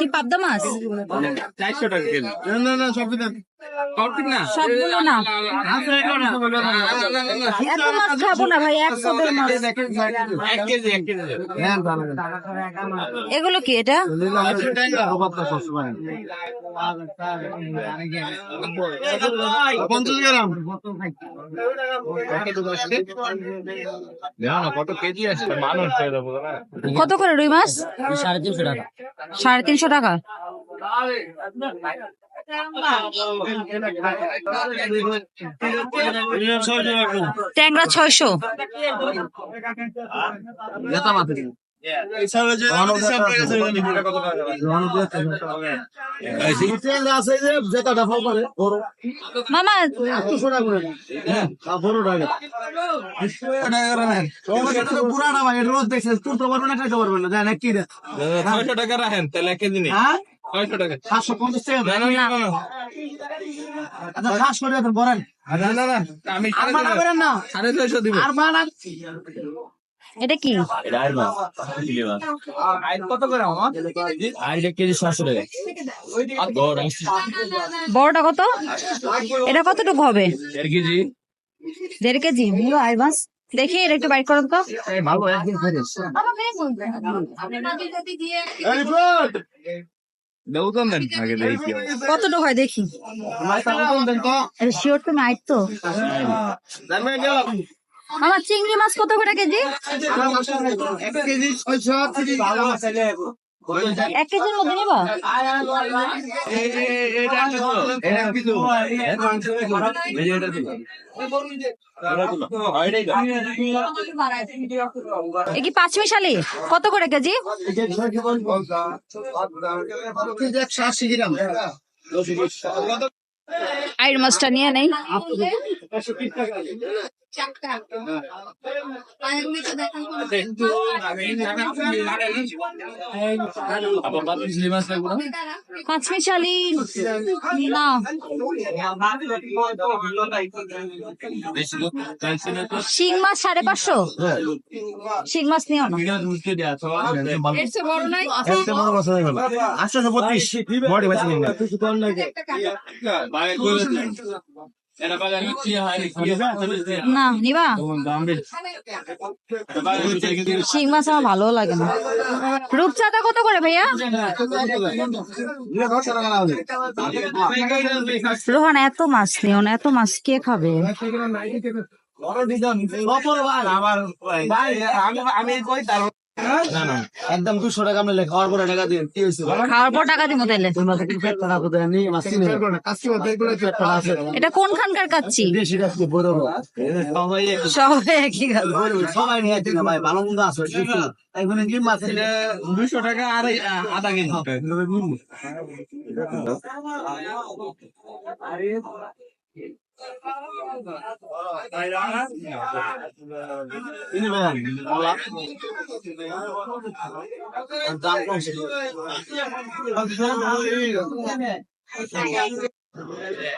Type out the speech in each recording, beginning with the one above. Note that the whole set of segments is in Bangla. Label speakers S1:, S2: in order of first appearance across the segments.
S1: কি পাবদা মাছ?
S2: চারশো টাকা কেজি।
S3: না না সব
S2: না
S1: সবগুলো না। এত মাছ খাব না ভাই এক পদের মাছ।
S2: এক কেজি এক কেজি।
S1: এগুলো কি এটা?
S3: পঞ্চাশ গ্রাম।
S2: কত কেজি আছে? মানুষ যাব না
S1: কত করে রুই মাছ?
S3: সাড়ে তিনশো টাকা।
S1: সাড়ে তিনশো টাকা। ট্যাংরা ছয়শো। মামা
S3: পুরাটা ভাই রোজ দেখছে তুলতে পারবে না খাইতে পারবে না জানেন কি রে
S2: ছয়শো টাকা রাখেন তাহলে কেজি নেই
S3: হ্যাঁ?
S2: ছয়শো টাকা।
S3: সাতশো পঞ্চাশ টাকা
S2: না না না, না, না।
S3: সাতশো টাকা বলেন।
S2: না না না আমি সাড়ে ছয়শো-
S3: করেন না।
S2: সাড়ে ছয়শো দিব।
S3: আর মানা
S1: এটা কি?
S2: কত করে আমার
S3: কেজি সাতশো টাকা।
S1: বড়টা কত? এটা কতটুকু হবে?
S2: দেড় কেজি।
S1: দেড় কেজি? নিবো আই মাছ দেখি এটা একটু বাইক করুন তো।
S3: ভালো খাইছিস
S2: দেন আগে দেখি। কত হয়।
S1: হয় দেখি? শিওর তো আইত তো। আমার চিংড়ি মাছ কত করে কেজি?
S3: এক কেজি ছয়শো
S1: এক কেজির মধ্যে নিবা? এ কি পাঁচ মিশালি? কত করে কেজি?
S3: একশো আশি গ্রাম।
S1: আইর মাছটা নিয়ে নেই। না শিং মাছ সাড়ে পাঁচশো। শিং মাছ নিও না। এর বড় নাই।
S3: আটশো বত্রিশ।
S1: না নিবা? শিং মাছ আমার ভালো লাগে না। রূপচাঁদা কত করে ভাইয়া? রোহান এত মাছ নিও না এত মাছ কে খাবে?
S3: একদম দুশো টাকা আপনি খাওয়ার পরে টাকা দিয়ে কি হয়েছে?
S1: খাওয়ার পর টাকা দিব
S3: নেই? মাছ কিনে পেট টাকা আছে
S1: এটা কোনখানকার কাচ্ছি
S3: দেশি গাছকে বড় সবাই
S1: সবাই একই
S3: সবাই নিয়ে ভাই ভালো মন্দ আছে এখন কি মাছ
S2: দুশো টাকা আর আধা কেজি।
S3: দাম কমছে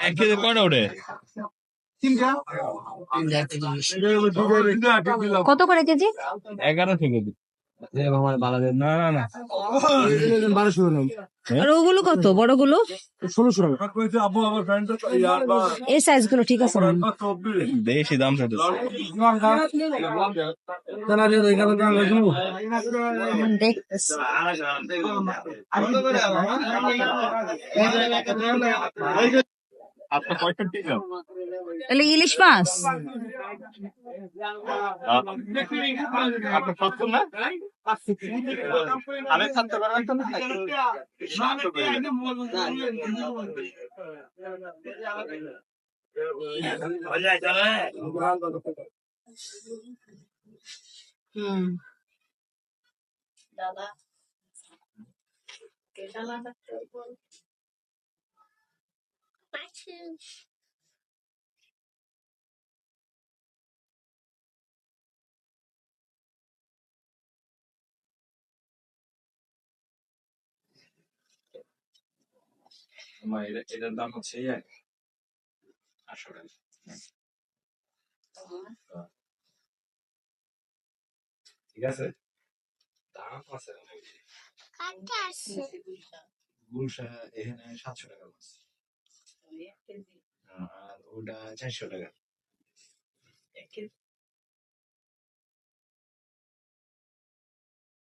S2: এক কেজি কয়টা ওঠে
S1: কত করে কেজি?
S2: এগারো থেকে। না না না।
S3: বারোশো
S1: আর ওগুলো কত? বড়গুলো?
S3: ষোলোশো টাকা।
S1: এই সাইজগুলো ঠিক আছে
S2: বেশি দাম গ্রাম
S1: তাহলে ইলিশ মাছ?
S2: আপনার সত্তর না আমি এটা- এটার দাম হচ্ছে এক। আটশো টাকা। ঠিক আছে? দাম আছে গুলশা এখানে সাতশো টাকা মাছ। আর ওটা চারশো টাকা।